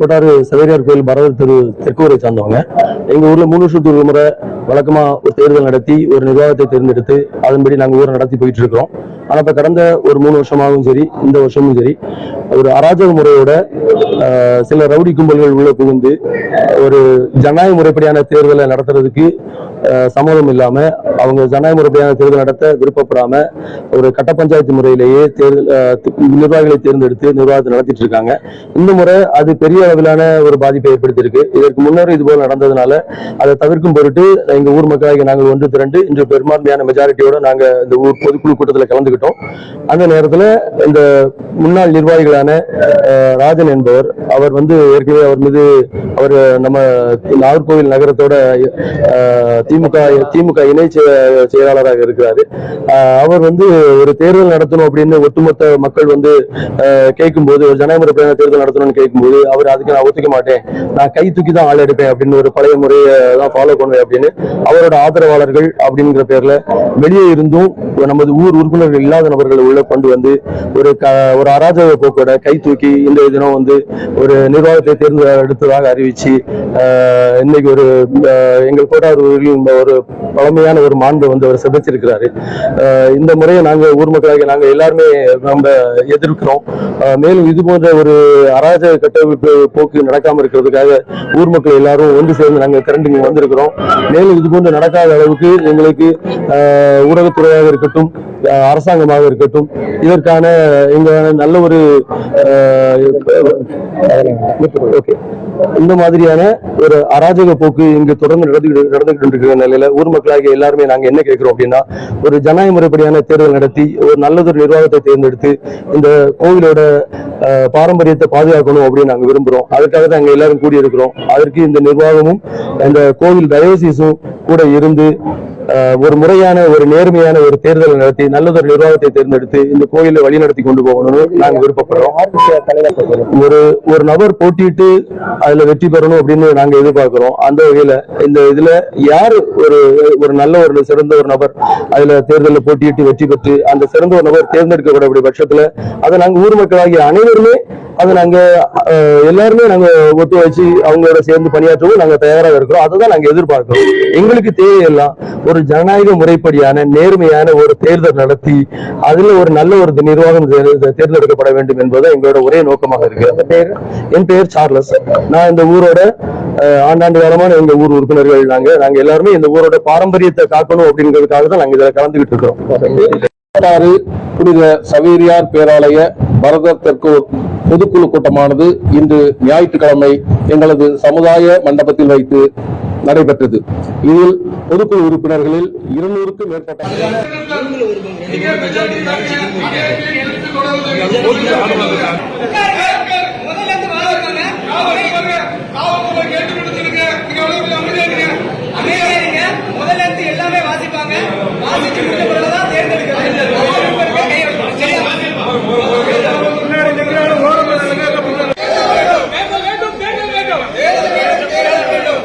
கோட்டாறு சவேரியார் கோயில் பரதர் தெரு தெற்கு ஊரை சார்ந்தவங்க. எங்க ஊர்ல மூணு வருஷத்துக்கு ஒரு முறை வழக்கமா ஒரு தேர்தல் நடத்தி ஒரு நிர்வாகத்தை தேர்ந்தெடுத்து அதன்படி நாங்க ஊரை நடத்தி போயிட்டு இருக்கிறோம் ஆனா இப்ப கடந்த ஒரு மூணு வருஷமாகவும் சரி இந்த வருஷமும் சரி ஒரு அராஜக முறையோட சில ரவுடி கும்பல்கள் உள்ள புகுந்து ஒரு ஜனநாயக முறைப்படியான தேர்தலை நடத்துறதுக்கு சம்மதம் இல்லாம அவங்க ஜனநாயக முறைப்படியான தேர்தல் நடத்த விருப்பப்படாம ஒரு கட்ட பஞ்சாயத்து முறையிலேயே தேர்தல் நிர்வாகிகளை தேர்ந்தெடுத்து நிர்வாகத்தை நடத்திட்டு இருக்காங்க. இந்த முறை அது பெரிய அளவிலான ஒரு பாதிப்பை ஏற்படுத்தியிருக்கு. இதற்கு முன்னர் இது போல நடந்ததுனால அதை தவிர்க்கும் பொருட்டு எங்க ஊர் மக்களாகி நாங்கள் ஒன்று திரண்டு இன்று பெரும்பான்மையான மெஜாரிட்டியோட நாங்க இந்த ஊர் பொதுக்குழு கூட்டத்தில் கலந்துக்கிட்டோம் அந்த நேரத்துல இந்த முன்னாள் நிர்வாகிகளான ராஜன் என்பவர் அவர் வந்து ஏற்கனவே அவர் மீது அவர் நம்ம நாகர்கோவில் நகரத்தோட திமுக திமுக இணை செயலாளராக இருக்கிறாரு. அவர் வந்து ஒரு தேர்தல் நடத்தணும் அப்படின்னு ஒட்டுமொத்த மக்கள் வந்து கேட்கும் கேட்கும்போது ஒரு ஜனநாயக தேர்தல் நடத்தணும்னு கேட்கும்போது அவர் அதுக்கு நான் ஒத்துக்க மாட்டேன். நான் கை தூக்கி தான் ஆள் எடுப்பேன் அப்படின்னு ஒரு பழைய முறையை தான் ஃபாலோ பண்ணுவேன் அப்படின்னு அவரோட ஆதரவாளர்கள் அப்படிங்கிற பேர்ல வெளியே இருந்தும் நமது ஊர் உறுப்பினர்கள் இல்லாத நபர்களை உள்ள கொண்டு வந்து ஒரு ஒரு அராஜக போக்கோட கை தூக்கி இந்த தினம் வந்து ஒரு நிர்வாகத்தை தேர்ந்தெடுத்ததாக அறிவிச்சு ஆஹ், இன்னைக்கு ஒரு எங்கள் கோட்டார் ஊரில் இந்த ஒரு பழமையான ஒரு மாண்பை வந்து அவர் சிதைச்சிருக்கிறாரு. இந்த முறையை நாங்கள் ஊர் மக்களாக நாங்கள் எல்லாருமே நம்ம எதிர்க்கிறோம். மேலும் இது போன்ற ஒரு அராஜக கட்டமைப்பு போக்கு நடக்காம இருக்கிறதுக்காக ஊர் மக்கள் எல்லாரும் ஒன்று சேர்ந்து நாங்கள் திரண்டு இங்க வந்திருக்கிறோம். மேலும் இது போன்று நடக்காத அளவுக்கு எங்களுக்கு ஊடகத்துறையாக இருக்கட்டும் அரசாங்கமாக இருக்கட்டும் இதற்கான எங்க நல்ல ஒரு இந்த மாதிரியான ஒரு அராஜக போக்கு இங்கு தொடர்ந்து நடந்து நடந்துகிட்டு இருக்கிற நிலையில ஊர் மக்களாகிய எல்லாருமே நாங்க என்ன கேட்கிறோம் அப்படின்னா ஒரு ஜனநாயக முறைப்படியான தேர்தல் நடத்தி ஒரு நல்லதொரு நிர்வாகத்தை தேர்ந்தெடுத்து இந்த கோவிலோட பாரம்பரியத்தை பாதுகாக்கணும் அப்படின்னு நாங்க விரும்புறோம். அதுக்காக தான் அங்க எல்லாரும் கூடியிருக்கிறோம். அதற்கு இந்த நிர்வாகமும் இந்த கோவில் டயோசிஸும் கூட இருந்து ஒரு முறையான ஒரு நேர்மையான ஒரு தேர்தலை நடத்தி நல்லதொரு நிர்வாகத்தை தேர்ந்தெடுத்து இந்த கோயிலை வழி நடத்தி கொண்டு போகணும்னு நாங்க விருப்பப்படுறோம். ஒரு ஒரு நபர் போட்டியிட்டு அதுல வெற்றி பெறணும் அப்படின்னு நாங்க எதிர்பார்க்கிறோம். அந்த வகையில இந்த இதுல யாரு ஒரு ஒரு நல்ல ஒரு சிறந்த ஒரு நபர் அதுல தேர்தலில் போட்டியிட்டு வெற்றி பெற்று அந்த சிறந்த ஒரு நபர் தேர்ந்தெடுக்கப்படக்கூடிய பட்சத்துல அதை நாங்க ஊர் மக்களாகிய அனைவருமே அதை நாங்க அஹ், எல்லாருமே நாங்க ஒத்து வச்சு அவங்களோட சேர்ந்து பணியாற்றவும். நாங்க தயாராக இருக்கிறோம். அதுதான் நாங்க எதிர்பார்க்கிறோம். எங்களுக்கு தேவையெல்லாம் ஒரு ஜனநாயக முறைப்படியான நேர்மையான ஒரு தேர்தல் நடத்தி அதுல ஒரு நல்ல ஒரு நிர்வாகம் தேர்ந்தெடுக்கப்பட வேண்டும் என்பது எங்களோட ஒரே நோக்கமாக இருக்கு. பேர்? என் பெயர் சார்லஸ். நான் இந்த ஊரோட ஆண்டாண்டு காலமான எங்க ஊர் உறுப்பினர்கள் நாங்க. நாங்க எல்லாருமே இந்த ஊரோட பாரம்பரியத்தை காக்கணும் அப்படிங்கிறதுக்காக தான் நாங்க இதுல கலந்துகிட்டு இருக்கிறோம். புனித சவேரியார் பேராலய பரதர் தெற்கூர் பொதுக்குழு கூட்டமானது இன்று ஞாயிற்றுக்கிழமை எங்களது சமுதாய மண்டபத்தில் வைத்து நடைபெற்றது. இதில் பொதுக்குழு உறுப்பினர்களில் இருநூறுக்கும் மேற்பட்ட எல்லாமே வாசிப்பாங்க. வாசிச்சு முடிஞ்ச பிறகுதான் தேர்ந்தெடுக்கிறது சரியா தேர்தல் வேண்டும் தேர்தல் வேண்டும்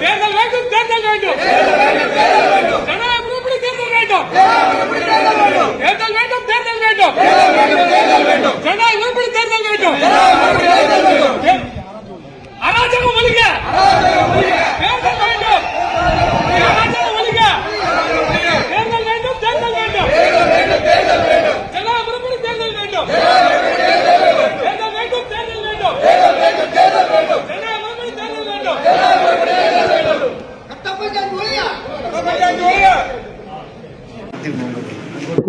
தேர்தல் வேண்டும் தேர்தல் வேண்டும் ஜனநாயக முறைப்படி தேர்தல் வேண்டும் தேர்தல் வேண்டும் தேர்தல் வேண்டும் ஜனநாயக முறைப்படி தேர்தல் வேண்டும் தே- அராஜகம் ஒழிக தேர்தல் வேண்டும் அராஜகம் ஒழிக தேர்தல் வேண்டும் தேர்தல் வேண்டும் ஜனநாயக முறைப்படி தேர்தல் வேண்டும் தேர்தல் வேண்டும் தேர்தல் வேண்டும் ஜனநாயக முறைப்படி தேர்தல் வேண்டும்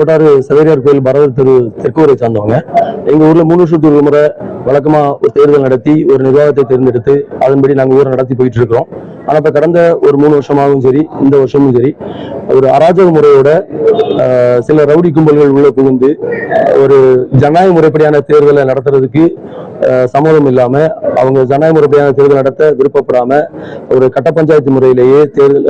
கோட்டாறு சவேரியார் கோயில் பரதர் தெரு தெற்கூரை சார்ந்தவங்க. எங்க ஊர்ல மூணு வருஷத்துக்கு ஒரு முறை வழக்கமா ஒரு தேர்தல் நடத்தி ஒரு நிர்வாகத்தை தேர்ந்தெடுத்து அதன்படி நாங்க ஊரை நடத்தி போயிட்டு இருக்கிறோம். ஆனா இப்ப கடந்த ஒரு மூணு வருஷமாகவும் சரி இந்த வருஷமும் சரி ஒரு அராஜக முறையோட சில ரவுடி கும்பல்கள் உள்ள புகுந்து ஒரு ஜனநாயக முறைப்படியான தேர்தலை நடத்துறதுக்கு சம்மதம் இல்லாம அவங்க ஜனநாயக முறைப்படியான தேர்தல் நடத்த விருப்பப்படாம ஒரு கட்ட பஞ்சாயத்து முறையிலேயே தேர்தல்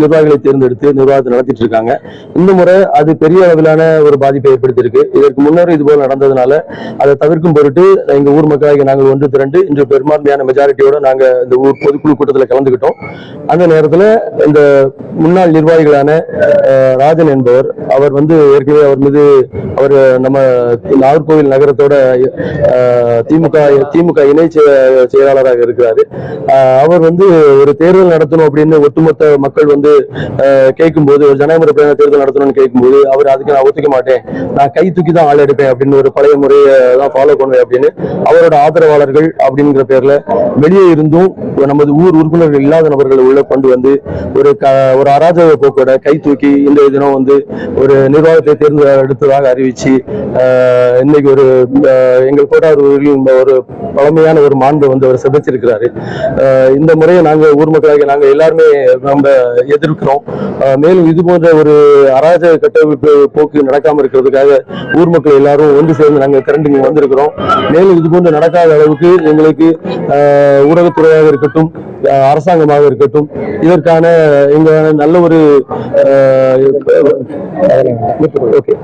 நிர்வாகிகளை தேர்ந்தெடுத்து நிர்வாகத்தை நடத்திட்டு இருக்காங்க. இந்த முறை அது பெரிய அளவிலான ஒரு பாதிப்பை ஏற்படுத்தியிருக்கு. இதற்கு முன்னர் இது போல நடந்ததுனால அதை தவிர்க்கும் பொருட்டு எங்க ஊர் மக்களாகி நாங்கள் ஒன்று திரண்டு இன்று பெரும்பான்மையான மெஜாரிட்டியோட நாங்க இந்த ஊர் பொதுக்குழு கூட்டத்தில் கலந்துக்கிட்டோம். அந்த நேரத்துல இந்த முன்னாள் நிர்வாகிகளான ராஜன் என்பவர் அவர் வந்து ஏற்கனவே அவர் மீது அவர் நம்ம நாகர்கோவில் நகரத்தோட திமுக திமுக இணை செயலாளராக இருக்கிறாரு. ஆஹ் அவர் வந்து ஒரு தேர்தல் நடத்தணும் அப்படின்னு ஒட்டுமொத்த மக்கள் வந்து ஆஹ் கேட்கும்போது ஒரு ஜனநாயக தேர்தல் நடத்தணும்னு கேட்கும்போது அவர் அதுக்கு நான் ஒத்துக்க மாட்டேன். நான் கை தூக்கி தான் ஆள் எடுப்பேன் அப்படின்னு ஒரு பழைய முறையை தான் ஃபாலோ பண்ணுவேன் அப்படின்னு அவரோட ஆதரவாளர்கள் அப்படிங்கிற பேர்ல வெளியே இருந்தும் நமது ஊர் உறுப்பினர்கள் இல்லாத நபர்களை உள்ள கொண்டு வந்து ஒரு க ஒரு அராஜக போக்கோட கை தூக்கி இந்த தினம் வந்து ஒரு நிர்வாகத்தை தேர்ந்தெடுத்ததாக அறிவிச்சு ஆஹ் இன்னைக்கு ஒரு எங்கள் கோட்டாரூரில் ஒரு பழமையான ஒரு மாண்பை வந்து அவர் சிதைச்சிருக்கிறாரு இந்த முறையை நாங்க ஊர் மக்களாக நாங்க எல்லாருமே நம்ம எதிர்க்கிறோம். மேலும் இது போன்ற ஒரு அராஜக கட்டமைப்பு போக்கு நடக்காம இருக்கிறதுக்காக ஊர் மக்கள் எல்லாரும் ஒன்று சேர்ந்து நாங்க திரண்டு இங்க வந்திருக்கிறோம். மேலும் இது போன்று நடக்காத அளவுக்கு எங்களுக்கு ஆஹ் ஊடகத்துறையாக இருக்கட்டும் அரசாங்கமாக இருக்கட்டும் இதற்கான எங்க நல்ல ஒரு ஓகே.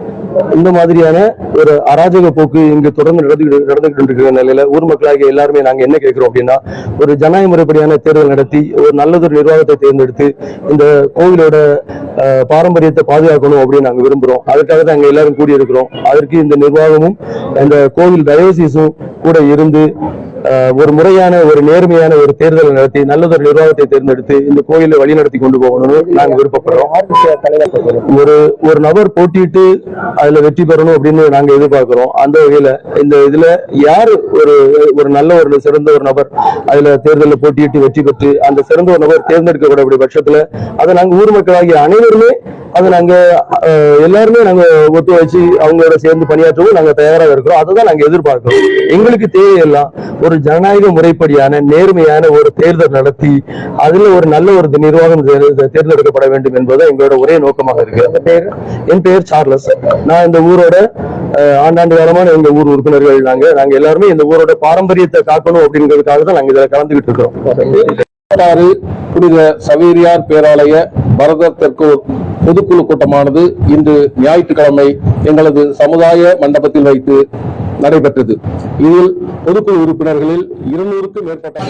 இந்த மாதிரியான ஒரு அராஜக போக்கு இங்கு தொடர்ந்து நடந்துகிட்டு நடந்துகிட்டு இருக்கிற நிலையில ஊர் மக்களாகிய எல்லாருமே நாங்க என்ன கேட்கிறோம் அப்படின்னா ஒரு ஜனநாயக முறைப்படியான தேர்தல் நடத்தி ஒரு நல்லதொரு நிர்வாகத்தை தேர்ந்தெடுத்து இந்த கோவிலோட அஹ், பாரம்பரியத்தை பாதுகாக்கணும் அப்படின்னு நாங்க விரும்புறோம். அதுக்காக தான் அங்க எல்லாரும் கூடியிருக்கிறோம். அதற்கு இந்த நிர்வாகமும் இந்த கோவில் டயோசிஸும் கூட இருந்து ஒரு முறையான ஒரு நேர்மையான ஒரு தேர்தலை நடத்தி நல்லதொரு நிர்வாகத்தை தேர்ந்தெடுத்து இந்த கோயிலை வழி நடத்தி கொண்டு போகணும்னு நாங்க விருப்பப்படுறோம். ஒரு ஒரு நபர் போட்டியிட்டு அதுல வெற்றி பெறணும் அப்படின்னு நாங்க எதிர்பார்க்கிறோம். அந்த வகையில இந்த இதுல யாரு ஒரு ஒரு நல்ல ஒரு சிறந்த ஒரு நபர் அதுல தேர்தலில் போட்டியிட்டு வெற்றி பெற்று அந்த சிறந்த ஒரு நபர் தேர்ந்தெடுக்கப்படக்கூடிய பட்சத்துல அதை நாங்க ஊர் மக்களாகிய அனைவருமே அதை நாங்க எல்லாருமே நாங்க ஒத்துழைச்சு அவங்களோட சேர்ந்து பணியாற்றவும் நாங்க தயாராக இருக்கிறோம். அதை தான் நாங்க எதிர்பார்க்கிறோம். எங்களுக்கு தேவையெல்லாம் ஒரு ஜனநாயக முறைப்படியான நேர்மையான ஒரு தேர்தல் நடத்தி அதுல ஒரு நல்ல ஒரு நிர்வாகம் தேர்ந்து- தேர்ந்தெடுக்கப்பட வேண்டும் என்பது எங்களோட ஒரே நோக்கமாக இருக்கு. என் பெயர் சார்லஸ். நான் இந்த ஊரோட ஆண்டாண்டு காலமான எங்க ஊர் உறுப்பினர்கள் நாங்க. நாங்க எல்லாருமே இந்த ஊரோட பாரம்பரியத்தை காக்கணும் அப்படிங்கிறதுக்காக தான் நாங்க இதுல கலந்துகிட்டு இருக்கிறோம். வரலாறு புனித சவேரியார் பேராலய பரதர் தெற்கூர் பொதுக்குழு கூட்டமானது இன்று ஞாயிற்றுக்கிழமை எங்களது சமுதாய மண்டபத்தில் வைத்து நடைபெற்றது இதில் பொதுக்குழு உறுப்பினர்களில் இருநூறுக்கும் மேற்பட்ட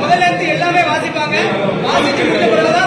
முதல்ல எல்லாமே வாசிப்பாங்க வாசிச்சு